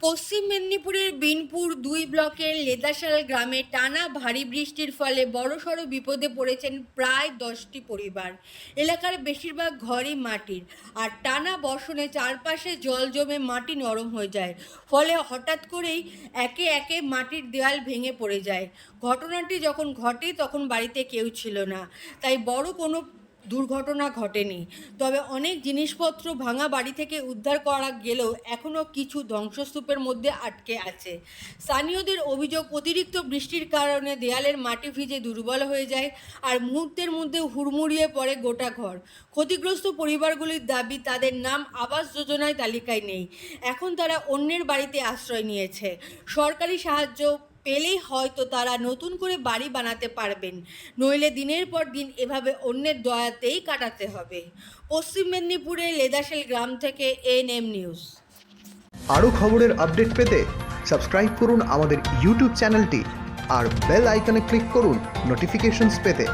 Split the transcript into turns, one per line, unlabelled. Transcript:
পশ্চিম মেদিনীপুরের বিনপুর দুই ব্লকের লেদাশাল গ্রামে টানা ভারী বৃষ্টির ফলে বড়সড় বিপদে পড়েছেন প্রায় দশটি পরিবার। এলাকার বেশিরভাগ ঘরই মাটির আর টানা বর্ষণে চারপাশে জল জমে মাটি নরম হয়ে যায়। ফলে হঠাৎ করেই একে একে মাটির দেওয়াল ভেঙে পড়ে যায়। ঘটনাটি যখন ঘটে তখন বাড়িতে কেউ ছিল না। তাই বড় কোনো দুর্ঘটনা ঘটেনি। তবে অনেক জিনিসপত্র ভাঙা বাড়ি থেকে উদ্ধার করা গেলেও এখনও কিছু ধ্বংসস্তূপের মধ্যে আটকে আছে। স্থানীয়দের অভিযোগ, অতিরিক্ত বৃষ্টির কারণে দেয়ালের মাটি ভিজে দুর্বল হয়ে যায় আর মুহূর্তের মধ্যে হুড়মুড়িয়ে পড়ে গোটা ঘর। ক্ষতিগ্রস্ত পরিবারগুলির দাবি, তাদের নাম আবাস যোজনায় তালিকায় নেই। এখন তারা অন্যের বাড়িতে আশ্রয় নিয়েছে। সরকারি সাহায্য পেলেই হয়তো তারা নতুন করে বাড়ি বানাতে পারবেন। নইলে দিনের পর দিন এভাবে অন্যের দয়াতেই কাটাতে হবে। পশ্চিম মেদিনীপুরে লেদাশেল গ্রাম থেকে এন এম নিউজ।
আরও খবরের আপডেট পেতে সাবস্ক্রাইব করুন আমাদের ইউটিউব চ্যানেলটি আর বেল আইকনে ক্লিক করুন নোটিফিকেশনস পেতে।